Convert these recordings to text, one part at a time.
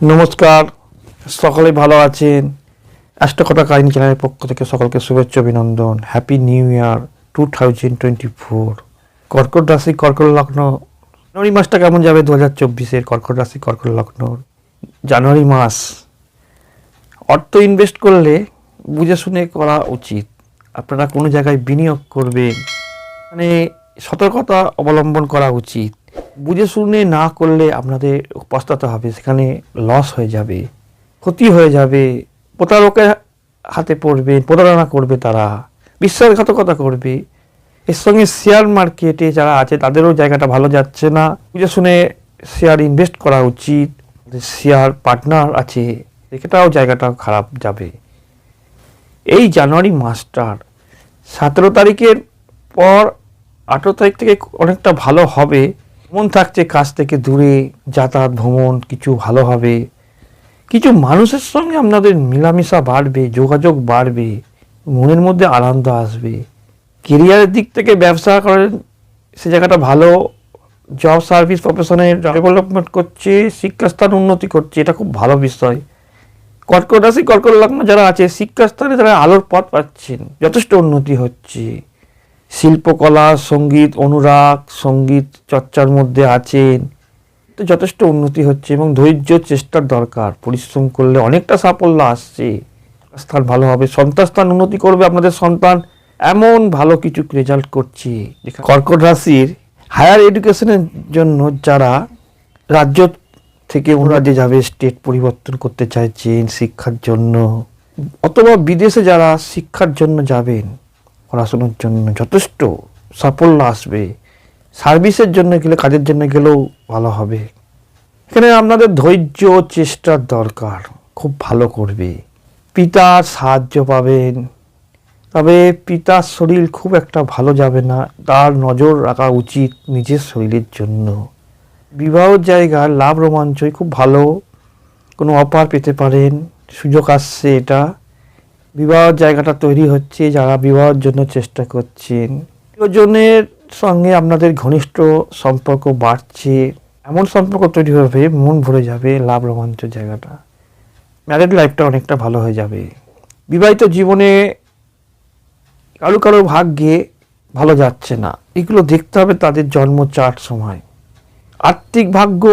নমস্কার সকলে ভালো আছেন? অষ্টকটা কাহিনী চ্যানেলের পক্ষ থেকে সকলকে শুভেচ্ছা, অভিনন্দন। Happy new year two thousand twenty four কর্কট রাশি, কর্কট লগ্ন। জানুয়ারি মাসটা কেমন যাবে দু হাজার চব্বিশের? কর্কট রাশি, কর্কট লগ্নর জানুয়ারি মাস। অর্থ ইনভেস্ট করলে বুঝে শুনে করা উচিত। আপনারা কোনো জায়গায় বিনিয়োগ করবেন। মানে সতর্কতা অবলম্বন করা উচিত। বুঝে শুনে না করলে আপনাদের পস্তাতে হবে, সেখানে লস হয়ে যাবে, ক্ষতি হয়ে যাবে, প্রতারকের হাতে পড়বে, প্রতারণা করবে তারা, বিশ্বাসঘাতকতা করবে। এর সঙ্গে শেয়ার মার্কেটে যারা আছে, তাদেরও জায়গাটা ভালো যাচ্ছে না। বুঝে শুনে শেয়ার ইনভেস্ট করা উচিত শেয়ার পার্টনার আছে, সেটাও জায়গাটা খারাপ যাবে। এই জানুয়ারি মাসটার সতেরো তারিখের পর আঠেরো তারিখ থেকে অনেকটা ভালো হবে। মন থাকছে কাজ থেকে দূরে, যাতায়াত, ভ্রমণ, কিছু ভালো হবে। কিছু মানুষের সঙ্গে আপনাদের মেলামেশা বাড়বে, যোগাযোগ বাড়বে, মনের মধ্যে আনন্দ আসবে। কেরিয়ারের দিক থেকে ব্যবসা করেন, সে জায়গাটা ভালো। জব সার্ভিস প্রফেশনে ডেভেলপমেন্ট করছে, শিক্ষাস্থান উন্নতি করছে, এটা খুব ভালো বিষয়। কর্কট রাশি, কর্কট লগ্ন যারা আছে, শিক্ষাস্থানে তারা আলোর পথ পাচ্ছেন, যথেষ্ট উন্নতি হচ্ছে। শিল্পকলা, সংগীত, অনুরাগ, সংগীত চর্চার মধ্যে আছেন। তো যথেষ্ট উন্নতি হচ্ছে এবং ধৈর্য চেষ্টার দরকার। পরিশ্রম করলে অনেকটা সাফল্য আসছে। স্থান ভালো হবে। সন্তান স্থান উন্নতি করবে আপনাদের সন্তান। এমন ভালো কিছু রেজাল্ট করছে। কর্কট রাশির হায়ার এডুকেশনের জন্য যারা রাজ্য থেকে অন্য রাজ্যে যাবে স্টেট পরিবর্তন করতে চাইছেন শিক্ষার জন্য। অথবা বিদেশে যারা শিক্ষার জন্য যাবেন। পড়াশোনার জন্য যথেষ্ট সাফল্য আসবে। সার্ভিসের জন্য গেলে, কাজের জন্য গেলেও ভালো হবে। এখানে আপনাদের ধৈর্য চেষ্টার দরকার। খুব ভালো করবে। পিতার সাহায্য পাবেন। তবে পিতার শরীর খুব একটা ভালো যাবে না। তার নজর রাখা উচিত নিজের শরীরের জন্য। বিবাহ জায়গা, লাভ রোমাঞ্চই খুব ভালো। কোনো অফার পেতে পারেন। সুযোগ আসছে এটা। বিবাহ জায়গাটা তৈরি হচ্ছে, যারা বিবাহের জন্য চেষ্টা করছেন। প্রিয়জনের সঙ্গে আপনাদের ঘনিষ্ঠ সম্পর্ক বাড়ছে, এমন সম্পর্ক তৈরি হবে, মন ভরে যাবে লাভ রোমাঞ্চ জায়গাটা। ম্যারেড লাইফটা অনেকটা ভালো হয়ে যাবে। বিবাহিত জীবনে কারও কারও ভাগ্যে ভালো যাচ্ছে না। এগুলো দেখতে হবে তাদের জন্ম চার্ট সময়। আর্থিক ভাগ্য,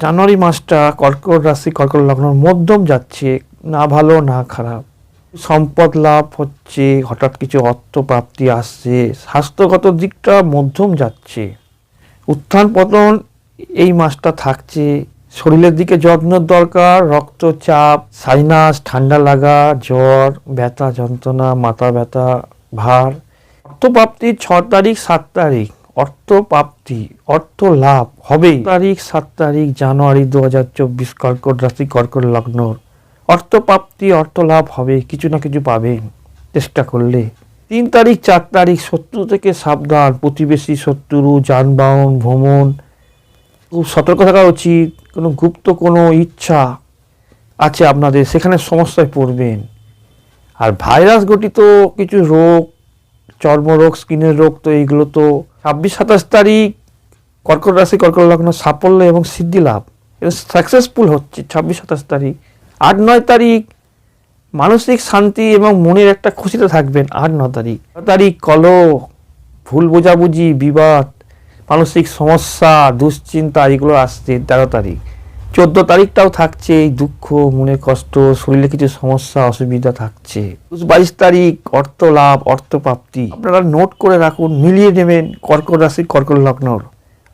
জানুয়ারি মাসটা কর্কট রাশি, কর্কট লগ্ন মধ্যম যাচ্ছে, না ভালো, না খারাপ। সম্পদ লাভ হচ্ছে, হঠাৎ কিছু অর্থ প্রাপ্তি আসছে, স্বাস্থ্যগত দিকটা মধ্যম যাচ্ছে। উত্থান পতন এই মাসটা থাকছে। শরীরের দিকে যত্নের দরকার, রক্তচাপ, সাইনাস, ঠান্ডা লাগা, জ্বর, ব্যথা, যন্ত্রণা, মাথা ব্যথা, ভার। অর্থপ্রাপ্তি ছ তারিখ, সাত তারিখ। অর্থ প্রাপ্তি অর্থ লাভ হবেই। তারিখ, সাত তারিখ, জানুয়ারি দু হাজার চব্বিশ, কর্কট রাশি, কর্কট লগ্নর অর্থ প্রাপ্তি অর্থ লাভ হবে, কিছু না কিছু পাবেন। চেষ্টা করলে। তিন তারিখ, চার তারিখ, শত্রু থেকে সাবধান, প্রতিবেশী, শত্রু, যানবাহন, ভ্রমণ। খুব সতর্ক থাকা উচিত, কোনো গুপ্ত কোনো ইচ্ছা আছে আপনাদের, সেখানে সমস্যায় পড়বেন। আর ভাইরাস ঘটিত কিছু রোগ, চর্মরোগ, স্কিনের রোগ, তো এইগুলো তো ছাব্বিশ, সাতাশ তারিখ, কর্কট রাশি, কর্কট লগ্ন, সাফল্য এবং সিদ্ধি লাভ। সাকসেসফুল হচ্ছে, ছাব্বিশ, সাতাশ তারিখ। আট নয় তারিখ মানসিক শান্তি এবং মনের একটা খুশিতে থাকবেন আট ন তারিখ। ন তারিখ কলহ, ভুল বোঝাবুঝি, বিবাদ, মানসিক সমস্যা, দুশ্চিন্তা, এগুলো আসছে তেরো তারিখ। চোদ্দ তারিখটাও থাকছে, এই দুঃখ, মনের কষ্ট, শরীরে কিছু সমস্যা, অসুবিধা থাকছে। বাইশ তারিখ অর্থ লাভ অর্থ প্রাপ্তি আপনারা নোট করে রাখুন, মিলিয়ে নেবেন, কর্কট রাশি কর্কট লগ্নর।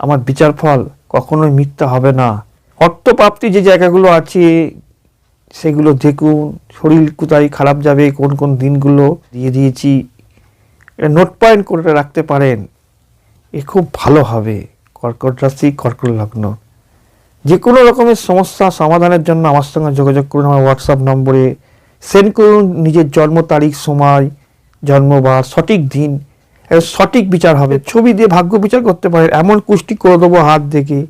আমার বিচার ফল কখনোই মিথ্যা হবে না। অর্থপ্রাপ্তি যে জায়গাগুলো আছে সেগুলো দেখুন, শরীর কোথায় খারাপ যাবে, কোন কোন দিনগুলো দিয়ে দিয়েছি। এটা নোট পয়েন্ট করে রাখতে পারেন। এ খুব ভালো হবে, কর্কট রাশি, কর্কট লগ্ন। যে কোনো রকমের সমস্যা সমাধানের জন্য আমার সঙ্গে যোগাযোগ করুন আমার হোয়াটসঅ্যাপ নম্বরে। সেন্ড করুন নিজের জন্ম তারিখ, সময় জন্মবার সঠিক দিন। সঠিক বিচার হবে, ছবি দিয়ে ভাগ্য বিচার করতে পারেন, এমন কুষ্টি করে দেবো হাত দেখে।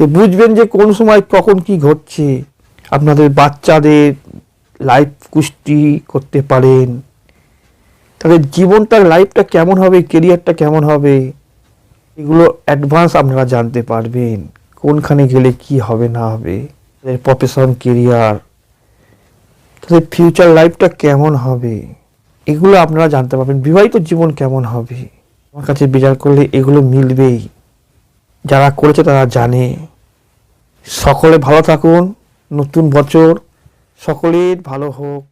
বুঝবেন যে কোন সময় কখন কি ঘটছে। আপনাদের বাচ্চাদের লাইফ কুষ্টি করতে পারেন। তাদের জীবনটার লাইফটা কেমন হবে কেরিয়ারটা কেমন হবে, এগুলো অ্যাডভান্স আপনারা জানতে পারবেন। কোনখানে গেলে কি হবে, না হবে, তাদের প্রফেশন কেরিয়ার তাদের ফিউচার লাইফটা কেমন হবে, এগুলো আপনারা জানতে পারবেন। বিবাহিত জীবন কেমন হবে, আমার কাছে বিচার করলে এগুলো মিলবেই। যারা করেছে তারা জানে। সকলে ভালো থাকুন। নতুন বছর সকলের ভালো হোক।